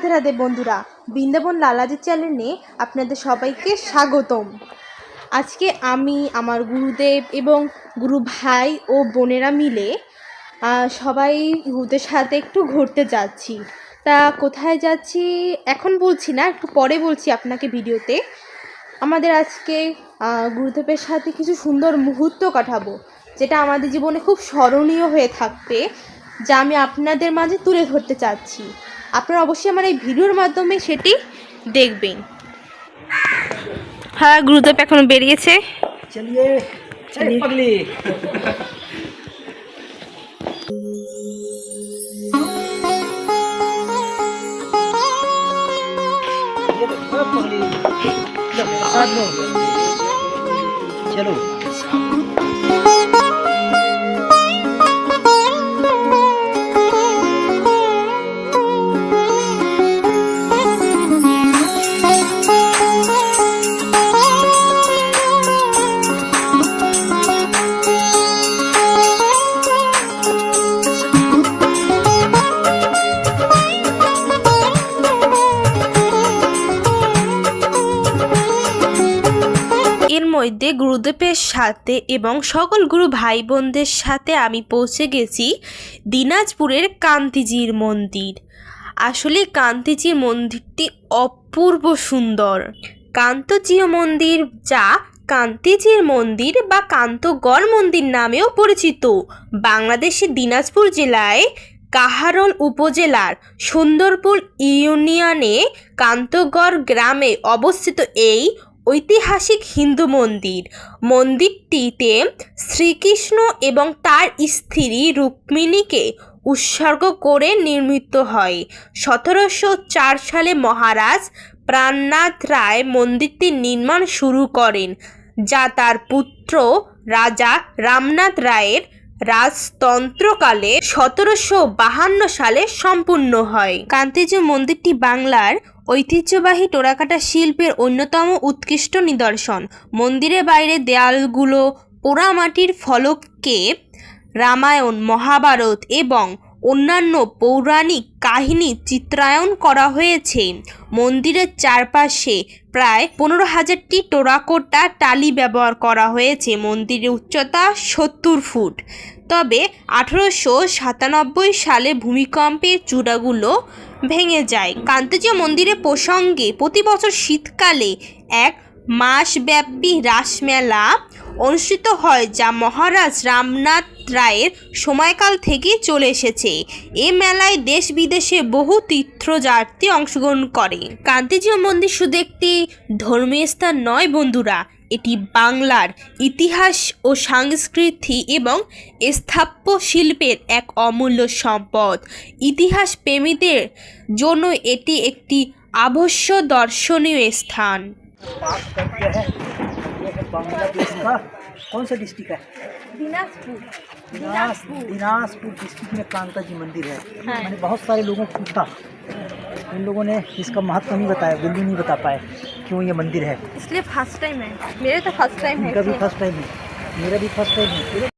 রাধে রাধে বন্ধুরা, বৃন্দাবন লালাজি চ্যানেলে আপনাদের সবাইকে স্বাগতম। আজকে আমি, আমার গুরুদেব এবং গুরু ভাই ও বোনেরা মিলে সবাই গুরুদের সাথে একটু ঘুরতে যাচ্ছি। তা কোথায় যাচ্ছি এখন বলছি না, একটু পরে বলছি আপনাকে ভিডিওতে। আমাদের আজকে গুরুদেবের সাথে কিছু সুন্দর মুহূর্ত কাটাবো, যেটা আমাদের জীবনে খুব স্মরণীয় হয়ে থাকবে, যা আমি আপনাদের মাঝে তুলে ধরতে চাচ্ছি। আপনারা অবশ্যই আমার এই ভিডিওর মাধ্যমে সেটি দেখবেন। হ্যাঁ গুরুদেব এখন বেরিয়েছে। चलो গুরুদেবের সাথে এবং সকল গুরু ভাই বোনদের সাথে আমি পৌঁছে গেছি দিনাজপুরের কান্তিজির মন্দির। আসলে কান্তিজির মন্দিরটি অপূর্ব সুন্দর। কান্তজিও মন্দির যা কান্তিজির মন্দির বা কান্তগড় মন্দির নামেও পরিচিত। বাংলাদেশের দিনাজপুর জেলায় কাহারল উপজেলার সুন্দরপুর ইউনিয়নে কান্তগড় গ্রামে অবস্থিত এই ঐতিহাসিক হিন্দু মন্দির। মন্দিরটিতে শ্রীকৃষ্ণ এবং তার স্ত্রী রুক্মিণীকে উৎসর্গ করে নির্মিত হয়। সতেরোশো চার সালে মহারাজ প্রাণনাথ রায় মন্দিরটির নির্মাণ শুরু করেন, যা তার পুত্র রাজা রামনাথ রায়ের রাজতন্ত্রকালে সতেরোশো বাহান্ন সালে সম্পূর্ণ হয়। কান্তিজ মন্দিরটি বাংলার ঐতিহ্যবাহী টোরাকাটা শিল্পের অন্যতম উৎকৃষ্ট নিদর্শন। মন্দিরের বাইরে দেয়ালগুলো, পোড়ামাটির ফলককে রামায়ণ, মহাভারত এবং অন্যান্য পৌরাণিক কাহিনী চিত্রায়ন করা হয়েছে। মন্দিরের চারপাশে প্রায় পনেরো হাজারটি টোরাকোটা টালি ব্যবহার করা হয়েছে। মন্দিরের উচ্চতা সত্তর ফুট। তবে আঠেরোশো সাতানব্বই সালে ভূমিকম্পের চূড়াগুলো ভেঙে যায়। কান্তিজীয় মন্দিরের প্রসঙ্গে প্রতি বছর শীতকালে এক মাসব্যাপী রাসমেলা অনুষ্ঠিত হয় যা মহারাজ রামনাথ রায়ের সময়কাল থেকেই চলে এসেছে। এ মেলায় দেশ বিদেশে বহু তীর্থযাত্রী অংশগ্রহণ করে। কান্তিজিও মন্দির শুধু একটি ধর্মীয় স্থান নয় বন্ধুরা, এটি বাংলার ইতিহাস ও সংস্কৃতি এবং স্থাপ্য শিল্পের এক অমূল্য সম্পদ। ইতিহাস প্রেমীদের জন্য এটি একটি আবশ্য দর্শনীয় স্থান। बांग्लादेश का कौन सा डिस्ट्रिक्ट है? दिनाजपुर। दिनाजपुर। डिस्ट्रिक्ट में कांता जी मंदिर है। हाँ। मैंने बहुत सारे लोगों को पूछा। उन लोगों ने इसका महत्व नहीं बताया वैल्यू नहीं बता पाए क्यों ये मंदिर है। इसलिए फ़र्स्ट टाइम है। मेरे तो फ़र्स्ट टाइम है मेरा भी फ़र्स्ट टाइम है। मेरा भी फ़र्स्ट टाइम है।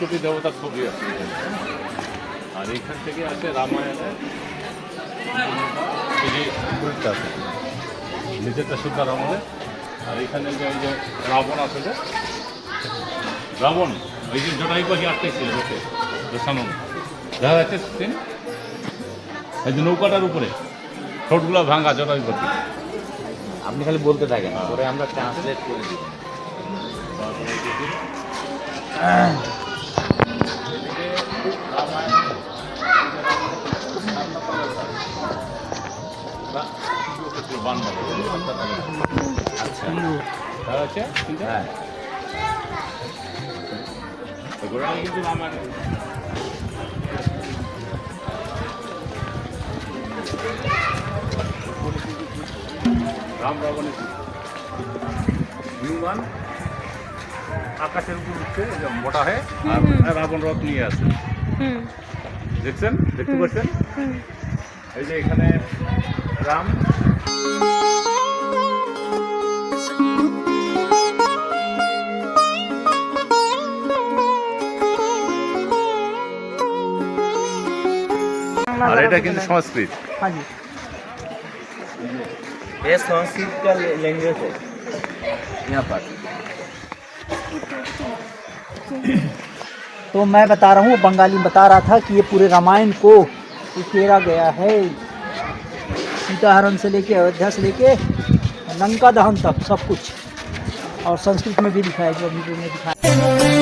কোটি দেবতার ছবি আছে। আর এইখান থেকে আছে রামায়ণের এই নিচেরটা সুদ্ধার আমলে আর এখানে যে যে রাবণ আছে যে রাবণ ওই যে জটাই পাখি আটকে ছিল বসে সামনে দেখা যাচ্ছে সিন এই যে নৌকাটার উপরে ঠোঁটগুলো ভাঙা জটাই পাখি। আপনি খালি বলতে থাকেন পরে আমরা ট্রান্সলেট করে দিই। আচ্ছা। হ্যাঁ কিন্তু রামায়ণ রাম রাবণের যুদ্ধ। আকাশের উপর উঠছে মোটা হয়ে। আর রাবণ রথ নিয়ে আসে দেখছেন? দেখতে পাচ্ছেন? এই যে এখানে রাম আর এটা কিন্তু সংস্কৃত हाँ जी ये संस्कृत का लैंग्वेज है यहाँ पर तो मैं बता रहा हूँ बंगाली में बता रहा था कि ये पूरे रामायण को उकेरा गया है सीताहरण से लेके, अयोध्या से लेके, लंका दहन तक सब कुछ। और संस्कृत में भी दिखाया जो अभी में दिखाया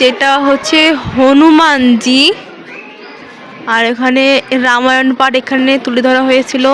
যেটা হচ্ছে হনুমানজি। আর এখানে রামায়ণ পাঠ এখানে তুলে ধরা হয়েছিল।